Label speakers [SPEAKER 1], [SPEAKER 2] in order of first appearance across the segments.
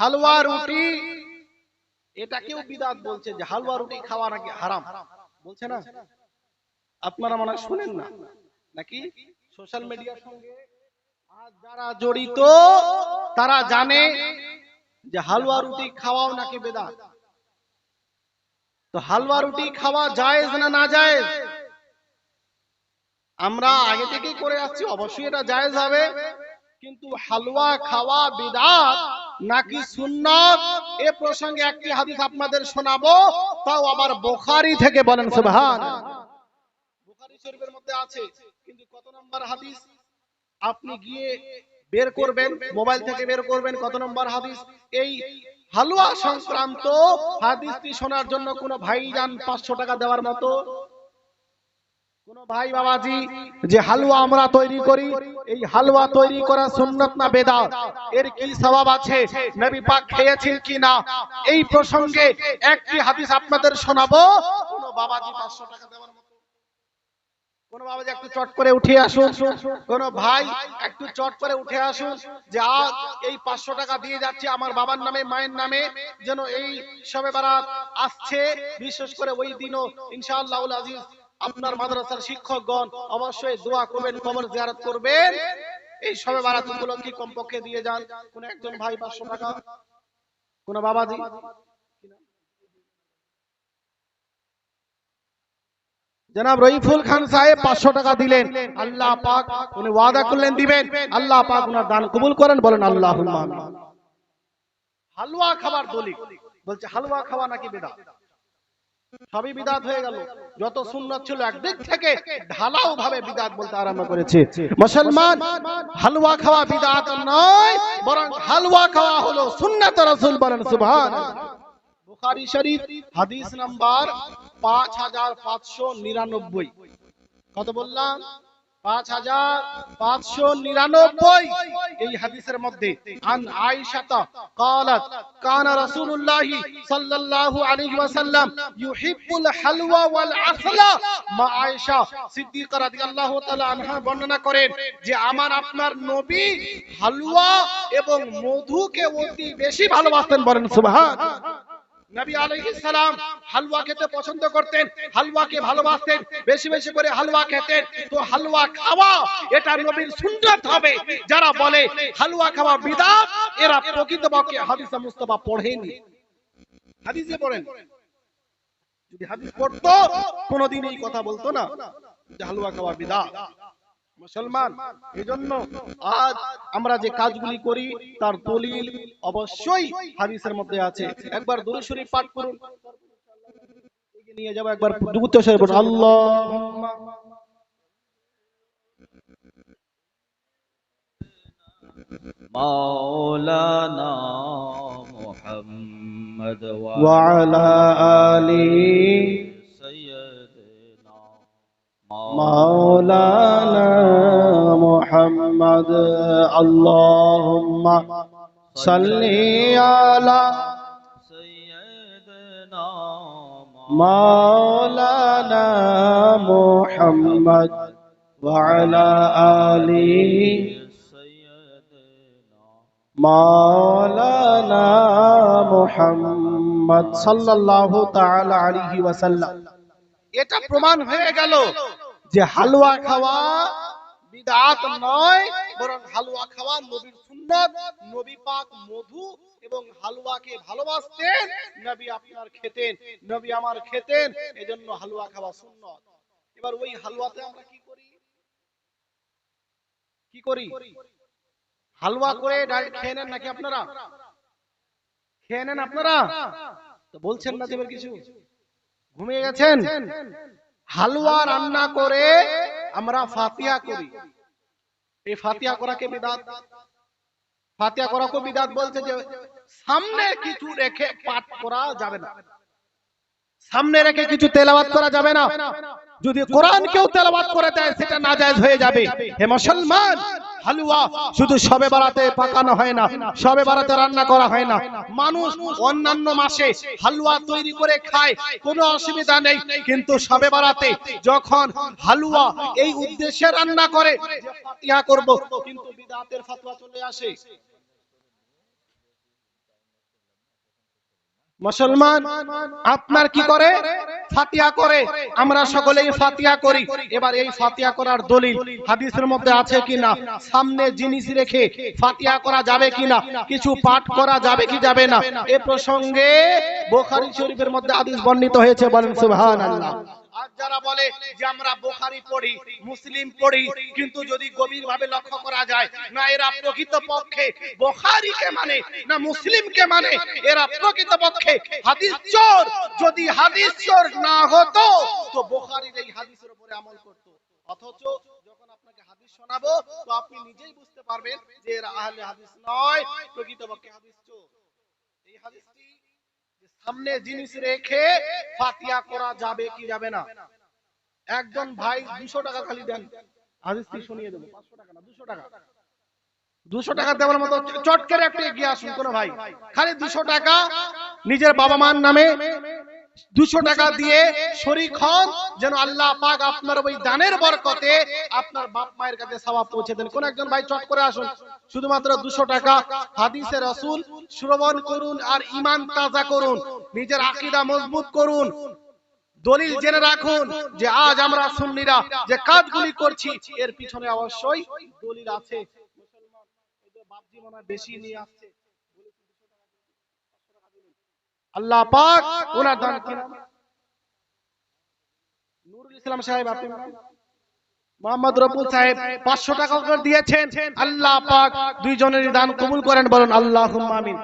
[SPEAKER 1] হালুয়া রুটি। এটাকেও বিদাত বলছে যে হালুয়া রুটি খাওয়া নাকি হারাম? বলছে না? আপনারা মনে শুনেন না। নাকি? সোশ্যাল মিডিয়ার সঙ্গে। আজ যারা জড়িত তারা জানে যে হালুয়া রুটি খাওয়াও নাকি বেদাত। তো হালুয়া রুটি খাওয়া জায়েজ না না জায়েজ? আমরা আগে থেকেই করে আসছি অবশ্যই এটা জায়েজ হবে। কিন্তু হালুয়া খাওয়া বিদাত নাকি সুন্নত? এ প্রসঙ্গে একটি হাদিস আপনাদের শোনাবো। তাও আবার বুখারী থেকে বলেন সুবহান। বুখারী শরীফের মধ্যে আছে। কিন্তু কত নম্বর হাদিস? আপনি গিয়ে বের করবেন মোবাইল থেকে বের করবেন কত নম্বর হাদিস? এই হালুয়া সংক্রান্ত হাদিসটি শোনার জন্য কোন ভাইজান পাঁচশো টাকা দেওয়ার মতো ভাই বাবাজি, যে হালুয়া আমরা তৈরি করি, এই হালুয়া তৈরি করা সুন্নত না বেদাত? এর কি স্বভাব আছে? নবী পাক খেয়েছেন কি না এই প্রসঙ্গে একটি হাদিস আপনাদের শোনাবো। কোন বাবাজি 500 টাকা দেওয়ার মতো। কোন বাবাজি একটু চট করে উঠে আসুন। কোন ভাই একটু চট করে উঠে আসুন যে আজ এই পাঁচশো টাকা দিয়ে যাচ্ছে আমার বাবার নামে, মায়ের নামে, যেন এই সবে বারাত আসছে। বিশেষ করে ওই দিনও ইনশাআল্লাহ আজিজ আপনার মাদ্রাসার শিক্ষকগণ অবশ্যই দোয়া করবেন, কবর জিয়ারত করবেন। এই সবে বারাত উপলক্ষে কমপক্ষে দিয়ে যান। কোন একজন ভাই পাঁচশো টাকা, কোন বাবাজি? জনাব রইফুল খান সাহেব পাঁচশো টাকা দিলেন। আল্লাহ পাক উনি ওয়াদা করলেন, দিবেন। আল্লাহ পাক উনার দান কবুল করেন, বলেন আল্লাহ হালুয়া খাবার দলিল। বলছে, হালুয়া খাওয়া নাকি বেদা সবই বিদাত হয়ে গেল। যত সুন্নত ছিল একদিক থেকে ঢালাও ভাবে বিদাত বলতে আরম্ভ করেছে। মুসলমান হালুয়া খাওয়া বিদাত নয় বরং হালুয়া খাওয়া হলো সুন্নত রাসূল বলেন সুবহান বুখারী শরীফ হাদিস নাম্বার পাঁচ হাজার পাঁচশো নিরানব্বই। কত বললাম? পাঁচ হাজার পাঁচশো নিরানব্বই এই হাদিসের মধ্যে আন আয়েশাতা قالت كان رسول الله صلى الله عليه وسلم يحب الحلوى والعسل মা আয়েশা সিদ্দিকা রাদিয়াল্লাহু তাআলা আনহা বর্ণনা করেন যে আমার আপনার নবী হালুয়া এবং মধুকে অতি বেশি ভালোবাসতেন বলেন সুবহান নবী আলাইহিস সালাম হালুয়া খেতে পছন্দ করতেন, হালুয়াকে ভালোবাসতেন, বেশি বেশি করে হালুয়া খেতেন। তো হালুয়া খাওয়া এটা নবীর সুন্নাত হবে। যারা বলে হালুয়া খাওয়া বিদআত এরা প্রকৃতপক্ষে হাদিসে মুস্তাফা পড়েনি। হাদিসে পড়েন। যদি হাদিস পড়তো, কোনোদিন এই কথা বলতো না যে হালুয়া খাওয়া বিদআত মুসলমান এজন্য আজ আমরা যে কাজগুলি করি তার দলিল অবশ্যই হাদিসের মধ্যে আছে একবার দূরে শরীফ পাঠ করুন এগিয়ে নিয়ে যাব একবার দুগুত্ব শরীফ পড়ুন আল্লাহ
[SPEAKER 2] مولانا محمد
[SPEAKER 1] وعلى آله
[SPEAKER 2] سيدنا
[SPEAKER 1] مولانا محمد اللهم صل على
[SPEAKER 2] سيدنا
[SPEAKER 1] مولانا محمد وعلى آله
[SPEAKER 2] سيدنا
[SPEAKER 1] মাওলানা মুহাম্মদ সাল্লাল্লাহু তাআলা আলাইহি ওয়াসাল্লাম এটা প্রমাণ হয়ে গেল যে হালুয়া খাওয়া বিদআত নয়, বরং হালুয়া খাওয়া নবীর সুন্নাত, নবী পাক মধু এবং হালুয়াকে ভালোবাসতেন, নবী আপনার খেতেন, নবী আমার খেতেন, এজন্য হালুয়া খাওয়া সুন্নাত। এবার ওই হালুয়াতে আমরা কি করি? কি করি? হালুয়া করে ডাইরেক্ট খেয়ে নেন নাকি আপনারা? খেয়ে নেন আপনারা? তো বলছেন না যে এবার কিছু। ঘুমিয়ে গেছেন? হালুয়া রান্না করে আমরা ফাতিয়া করি। এই ফাতিয়া করাকে বিদাত? ফাতিয়া করাকে বিদাত বলছে যে সামনে কিছু রেখে পাঠ করা যাবে না। সামনে রেখে কিছু তেলাওয়াত করা যাবে না। যদি কোরআন কেউ তেলাওয়াত করে দেয় সেটা নাজায়েজ হয়ে যাবে। হে মুসলমান হালুয়া শুধু সবে বারাতে পাকানো হয় না সবে বারাতে রান্না করা হয় না। মানুষ অন্যান্য মাসে হালুয়া তৈরি করে খায় কোনো অসুবিধা নেই। কিন্তু সবে বারাতে যখন হালুয়া এই উদ্দেশ্যে রান্না করে যে ফাতিহা করব কিন্তু বিদআতের ফতোয়া চলে আসে। মুসলমান, আপনার কি করে? ফাতিয়া করে। আমরা সকলেই ফাতিয়া করি। এবার এই ফাতিয়া করার দলিল হাদিসের মধ্যে আছে কিনা? সামনে জিনিস রেখে ফাতিয়া করা যাবে কিনা? কিছু পাঠ করা যাবে কি যাবে না? এ প্রসঙ্গে বোখারি শরীফের মধ্যে হাদিস বর্ণিত হয়েছে। বলেন, সুবহানাল্লাহ। যারা বলে যে আমরা বোখারি পড়ি, মুসলিম পড়ি, কিন্তু যদি গভীর ভাবে লক্ষ্য করা যায়, না এরা প্রকৃত পক্ষে বোখারিকে মানে না মুসলিমকে মানে এরা প্রকৃত পক্ষে হাদিস চোর। যদি হাদিস চোর না হতো, তো বোখারির এই হাদিসের উপরে আমল করতো। অথচ যখন আপনাকে হাদিস শোনাবো, তো আপনি নিজেই বুঝতে পারবেন যে এরা আহলে হাদিস নয়, প্রকৃত পক্ষে হাদিস চোর। এই হাদিসটি সামনে জিনিস রেখে ফাতিয়া করা যাবে কি যাবে না? একজন ভাই দুশো টাকা খালি দেন। শুনিয়ে দেবো, পাঁচশো টাকা না, দুশো টাকা। দুশো টাকা দেওয়ার মতো চট করে একটু এগিয়ে আসুন কোনো ভাই। খালি দুশো টাকা নিজের বাবা মার নামে দুশো টাকা দিয়ে শরিক হন যেন আল্লাহ পাক আপনার ওই দানের বরকতে আপনার বাপ মায়ের কাছে সওয়াব পৌঁছে দেন। কোন একজন ভাই চট করে আসুন। শুধুমাত্র দুশো টাকা। হাদিসে রসুল শ্রবণ করুন আর ইমান তাজা করুন। নিজের আকীদা মজবুত করুন। দলিল জেনে রাখুন যে আজ আমরা সুন্নিরা যে কাজগুলি করছি এর পিছনে অবশ্যই দলিল আছে। মুসলমান বেশি নিয়ে আসছে। আল্লাহ পাক ওনার দান নুরুল ইসলাম সাহেব আপনি মোহাম্মদ রবুল সাহেব পাঁচশো টাকা করে দিয়েছেন। আল্লাহ পাক দুইজনের দান কবুল করেন বলেন আল্লাহ আমিন।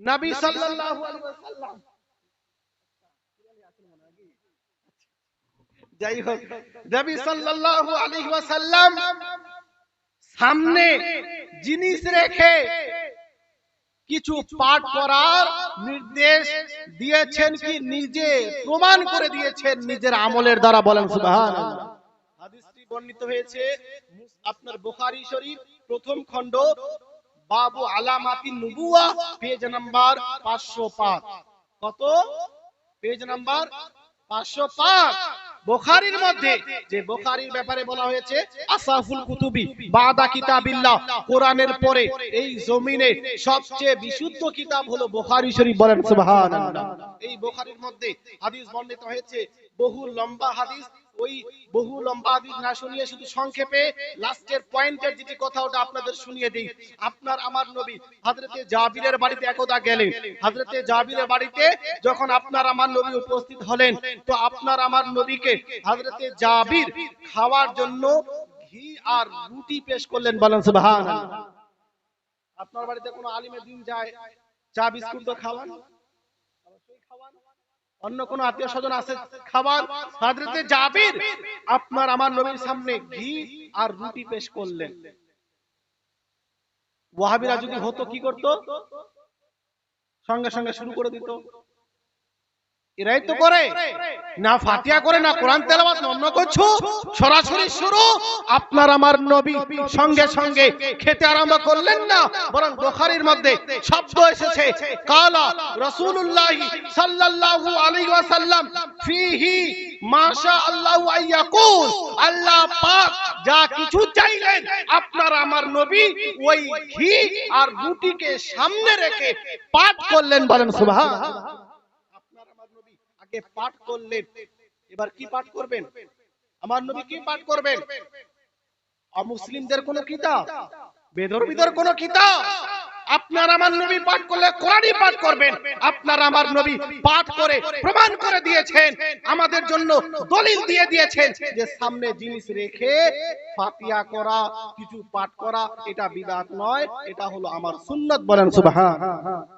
[SPEAKER 1] নবী সাল্লাল্লাহু আলাইহি ওয়াসাল্লাম। যাই হোক নবী সাল্লাল্লাহু আলাইহি ওয়াসাল্লাম সামনে জিনিস রেখে কিছু পাঠ করার নির্দেশ দিয়েছেন কি নিজে? প্রমাণ করে দিয়েছেন নিজের আমলের দ্বারা বলেন হাদিসটি বর্ণিত হয়েছে আপনার বুখারী শরীফ প্রথম খণ্ড বাবু আলামাতি নুবুয়া পেজ নাম্বার 505 কত? পেজ নাম্বার 505 বুখারীর মধ্যে যে বোখারির ব্যাপারে বলা হয়েছে, আসাফুল কুতুবি বাদা কিতাবিল্লাহ, কোরআনের পরে এই জমিনে সবচেয়ে বিশুদ্ধ কিতাব হলো বোখারি শরীফ বলেন, সুবহানাল্লাহ। এই বোখারির মধ্যে হাদিস বর্ণিত হয়েছে, বহু লম্বা হাদিস ওই বহু লম্বা হাদিস না শুনিয়ে শুধু সংক্ষেপে লাস্টের পয়েন্টের যেটি কথা ওটা আপনাদের শুনিয়ে দিই। আপনার আমার নবী হযরতে জাবিরের বাড়িতে একদা গেলেন। হযরতে জাবিরের বাড়িতে যখন আপনার আমার নবী উপস্থিত হলেন, তো আপনার আমার নবীকে হযরতে জাবির খাওয়ার জন্য ঘি আর রুটি পেশ করলেন বলেন সুবহানাল্লাহ। আপনার বাড়িতে কোনো আলিমের দিন যায়, চা, বিস্কুট তো খাওয়ান? অন্য কোন আত্মীয় স্বজন আছে, খাবার হাজরতে জাবির আপনার আমার নবীর সামনে ঘি আর রুটি পেশ করলেন। ওয়াহাবিরা যদি হতো কি করত? সঙ্গে সঙ্গে শুরু করে দিত। এরাই তো করে। না ফাতিয়া করে না কোরআন তেলাওয়াত অন্য কিছু সরাসরি শুরু। আপনার আমার নবী সঙ্গে সঙ্গে খেতে আরম্ভ করলেন না বরং বুখারীর মধ্যে শব্দ এসেছে। কালা রাসূলুল্লাহ সাল্লাল্লাহু আলাইহি ওয়াসাল্লাম ফিহি মাশা আল্লাহু আইয়াকুল আল্লাহ পাক যা কিছু চাইলেন আপনার আমার নবী ওই ঘি আর রুটিকে সামনে রেখে পাঠ করলেন বলেন সুবহানাল্লাহ। আগে পাঠ করলেন। এবার কি পাঠ করবেন? আমার নবী কি পাঠ করবেন? অমুসলিমদের কোন কিতাব? বেদরবিদের কোন কিতাব? আপনার আমার নবী পাঠ করলে কোরআনই পাঠ করবেন। আপনার আমার নবী পাঠ করে প্রমাণ করে দিয়েছেন। আমাদের জন্য দলিল দিয়ে দিয়েছেন যে সামনে জিনিস রেখে ফাতিয়া করা, কিছু পাঠ করা, এটা বিদাত নয়, এটা হলো আমার সুন্নত বলেন সুবহান।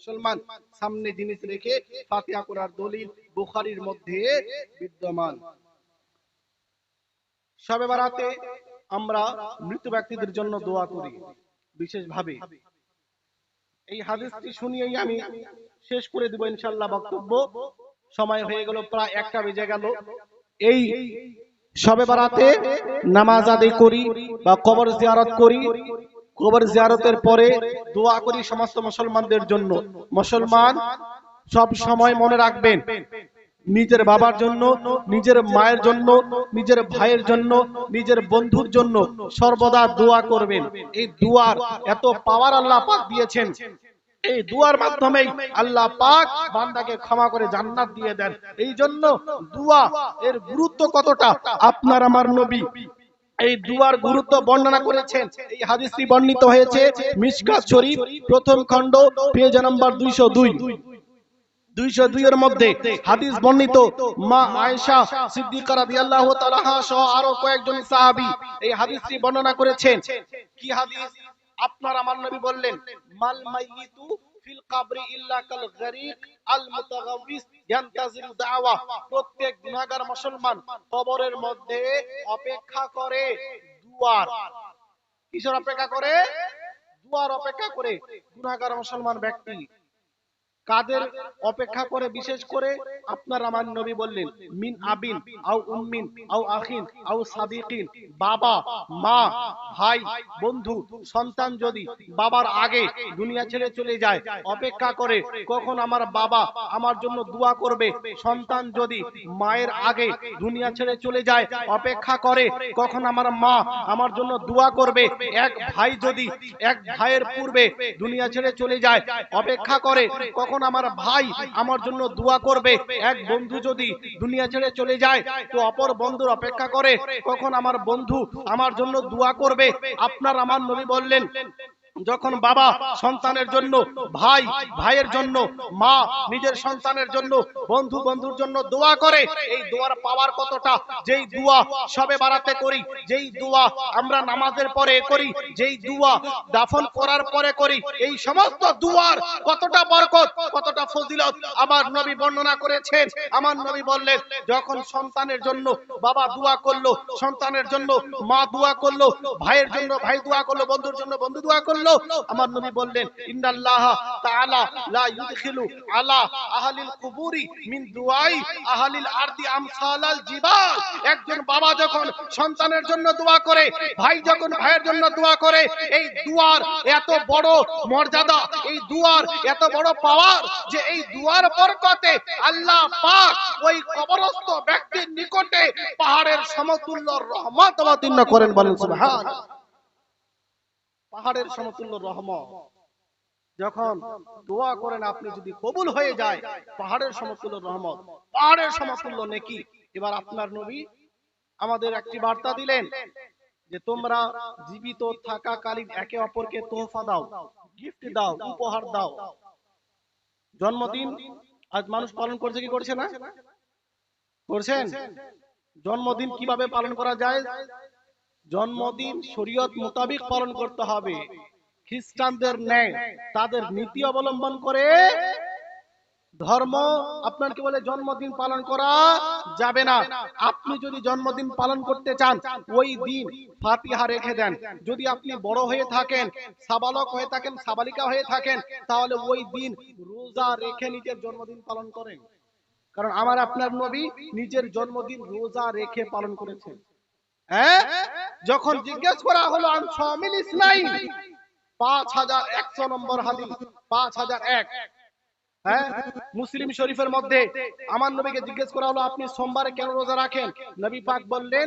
[SPEAKER 1] মুসলমান সামনে জিনিস রেখে ফাতিহা করার দলিল বুখারীর মধ্যে বিদ্যমান। সবে বারাতে আমরা মৃত ব্যক্তিদের জন্য দোয়া করি, বিশেষভাবে। এই হাদিসটি শুনিয়েই আমি শেষ করে দেব ইনশাআল্লাহ বক্তব্য। সময় হয়ে গেল, প্রায় একটা বেজে গেল। এই সবে বারাতে নামাজ আদায় করি বা কবর জিয়ারত করি কবর জিয়ারতের পরে দোয়া করি সমস্ত মুসলমানদের জন্য। মুসলমান সব সময় মনে রাখবেন, নিজের বাবার জন্য, নিজের মায়ের জন্য, নিজের ভাইয়ের জন্য, নিজের বন্ধুর জন্য সর্বদা দোয়া করবেন। এই দোয়ার এত পাওয়ার আল্লাহ পাক দিয়েছেন। এই দুয়ার মাধ্যমেই আল্লাহ পাক বান্দাকে ক্ষমা করে জান্নাত দিয়ে দেন। এই জন্য দুয়া এর গুরুত্ব কতটা? আপনার, আমার নবী এই দুয়ার গুরুত্ব বর্ণনা করেছেন। এই হাদিসটি বর্ণিত হয়েছে মিশকাত শরীফ, প্রথম খণ্ড, পেজ নাম্বার দুইশো দুই। দুইশো দুই এর মধ্যে হাদিস বর্ণিত, মা আয়েশা সিদ্দিকা রাদিয়াল্লাহু তাআলা সহ আরও কয়েকজন সাহাবী এই হাদিসটি বর্ণনা করেছেন। কি হাদিস? আপনার আমার নবী বললেন, মাল মাইয়িতু প্রত্যেক গুনাহগার মুসলমান কবরের মধ্যে অপেক্ষা করে দুয়ার। কিসের অপেক্ষা করে? দুয়ার অপেক্ষা করে গুনাহগার মুসলমান ব্যক্তি। কাদের অপেক্ষা করে, বিশেষ করে আপনার আমার নবী বললেন, মিন আবিন, আও উম্মিন, আও আখিন, আও সাদিকিন, বাবা, মা, ভাই, বন্ধু, সন্তান যদি বাবার আগে দুনিয়া ছেড়ে চলে যায়, অপেক্ষা করে কখন আমার বাবা আমার জন্য দোয়া করবে? সন্তান যদি মায়ের আগে দুনিয়া ছেড়ে চলে যায়, অপেক্ষা করে কখন আমার মা আমার জন্য দোয়া করবে? এক ভাই যদি, এক ভাইয়ের পূর্বে দুনিয়া ছেড়ে চলে যায়, অপেক্ষা করে কখন আমার ভাই আমার জন্য দোয়া করবে, এক বন্ধু যদি দুনিয়া ছেড়ে চলে যায়, তো অপর বন্ধুর অপেক্ষা করে, কখন আমার বন্ধু আমার জন্য দোয়া করবে? আপনার আমার নবী বললেন যখন বাবা সন্তানের জন্য, ভাই ভাইয়ের জন্য, মা নিজের সন্তানের জন্য, বন্ধু বন্ধুর জন্য দোয়া করে, এই দোয়ার পাওয়ার কতটা? যেই দোয়া সবে বাড়াতে করি, যেই দোয়া আমরা নামাজের পরে করি, যেই দোয়া দাফন করার পরে করি, এই সমস্ত দুয়ার কতটা বরকত, কতটা ফজিলত আমার নবী বর্ণনা করেছেন। আমার নবী বললেন, যখন সন্তানের জন্য বাবা দোয়া করল, সন্তানের জন্য মা দোয়া করল, ভাইয়ের জন্য ভাই দোয়া করল, বন্ধুর জন্য বন্ধু দোয়া করল আমার নবী বললেন, ইন্নাল্লাহ তাআলা লা ইউদখিলু আলা আহলিল কুবুরি মিন দুআই আহলিল আরদি আমসালাল জিবাল। একজন বাবা যখন সন্তানের জন্য দোয়া করে, ভাই যখন ভাইয়ের জন্য দোয়া করে, এই দুয়ার এত বড় মর্যাদা, এই দুয়ার এত বড় পাওয়ার যে এই দুয়ার বরকতে আল্লাহ পাক ওই কবরস্থ ব্যক্তির নিকটে পাহাড়ের সমতুল্য রহমত অবতীর্ণ করেন বলেন সুবহান পাহাড়ের সমতুল্য রহমত। যখন দোয়া করেন আপনি যদি কবুল হয়ে যায় পাহাড়ের সমতুল্য রহমত। পাহাড়ের সমতুল্য নেকি। এবার আপনার নবী আমাদের একটি বার্তা দিলেন যে তোমরা জীবিত থাকাকালীন একে অপরকে তোহফা দাও গিফট দাও উপহার দাও। জন্মদিন আজ মানুষ পালন করছে কি করছে না? করছেন? জন্মদিন কীভাবে পালন করা যায়? জন্মদিন শরীয়ত মোতাবিক পালন করতে হবে। খ্রিস্টানদের ন্যায় তাদের নীতি অবলম্বন করে ধর্ম আপনার কি বলে জন্মদিন পালন করা যাবে না। আপনি যদি জন্মদিন পালন করতে চান, ওই দিন ফাতিহা রেখে দেন। যদি আপনি বড় হয়ে থাকেন, সাবালক হয়ে থাকেন, সাবালিকা হয়ে থাকেন, তাহলে ওই দিন রোজা রেখে নিজের জন্মদিন পালন করেন। কারণ আমার আপনার নবী নিজের জন্মদিন রোজা রেখে পালন করেছেন। হ্যাঁ? যখন জিজ্ঞেস করা হলো আন শামিল ইসলাইম পাঁচ হাজার একশো নম্বর হাদিস, পাঁচ হাজার এক। হ্যাঁ? মুসলিম শরীফের মধ্যে আমার নবীকে জিজ্ঞেস করা হলো, আপনি সোমবারে কেন রোজা রাখেন? নবী পাক বললেন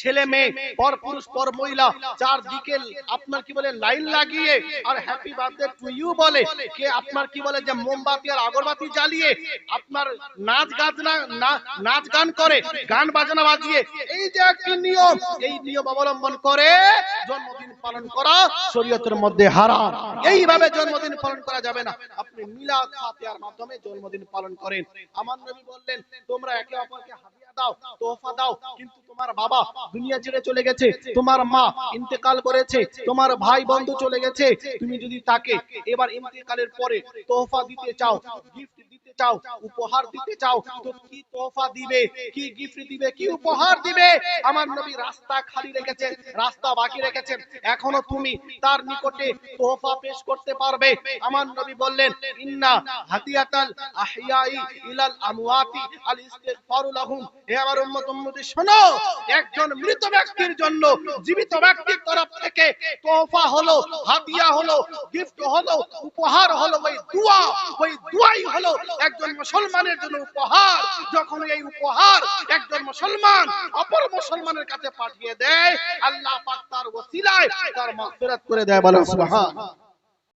[SPEAKER 1] ছেলে মেয়ে পর পুরুষ পর মহিলা চারদিকে আপনার কি বলে লাইন লাগিয়ে আর হ্যাপি বার্থডে টু ইউ বলে, কে আপনার কি বলে যে মোমবাতি আর আগরবাতি জ্বালিয়ে আপনার নাচ গান না- নাচ গান করে, গান বাজনা বাজিয়ে, এই যে একটি নিয়ম, এই নিয়ম অবলম্বন করে জন্মদিন পালন করা শরীয়তের মধ্যে হারাম। এইভাবে জন্মদিন পালন করা যাবে না। আপনি মিলাদ ফাতিহার মাধ্যমে জন্মদিন পালন করেন। আমার নবী বললেন, তোমরা একে অপরকে হাদিয়া দাও, তোহফা দাও। কিন্তু তোমার বাবা দুনিয়া ছেড়ে চলে গেছে, তোমার মা ইন্তেকাল করেছে, তোমার ভাই বন্ধু চলে গেছে। তুমি যদি তাকে এবার ইন্তেকালের পরে তোহফা দিতে চাও গিফট চাও, উপহার দিতে চাও, তো কি তোহফা দিবে, কি গিফট দিবে, কি উপহার দিবে? আমার নবী রাস্তা খালি রেখেছেন, রাস্তা বাকি রেখেছেন। এখনও তুমি তার নিকটে তোহফা পেশ করতে পারবে। আমার নবী বললেন, ইন্না হাতিয়াতাল আহিয়াই ইলাল আমওয়াতি আল ইস্তিগফারু লাহুম। হে আমার উম্মত, উম্মতি, শোনো, একজন মৃত ব্যক্তির জন্য, জীবিত ব্যক্তির তরফ থেকে তোহফা হলো, হাদিয়া হলো গিফট হলো, উপহার হলো, ওই দোয়া, ওই দোয়াই হলো একজন মুসলমানের জন্য উপহার, যখন এই উপহার একজন মুসলমান অপর মুসলমানের কাছে পাঠিয়ে দেয়, আল্লাহ পাক তার ওসিলায় তার মাগফিরাত করে দেয় বলেন সুবহান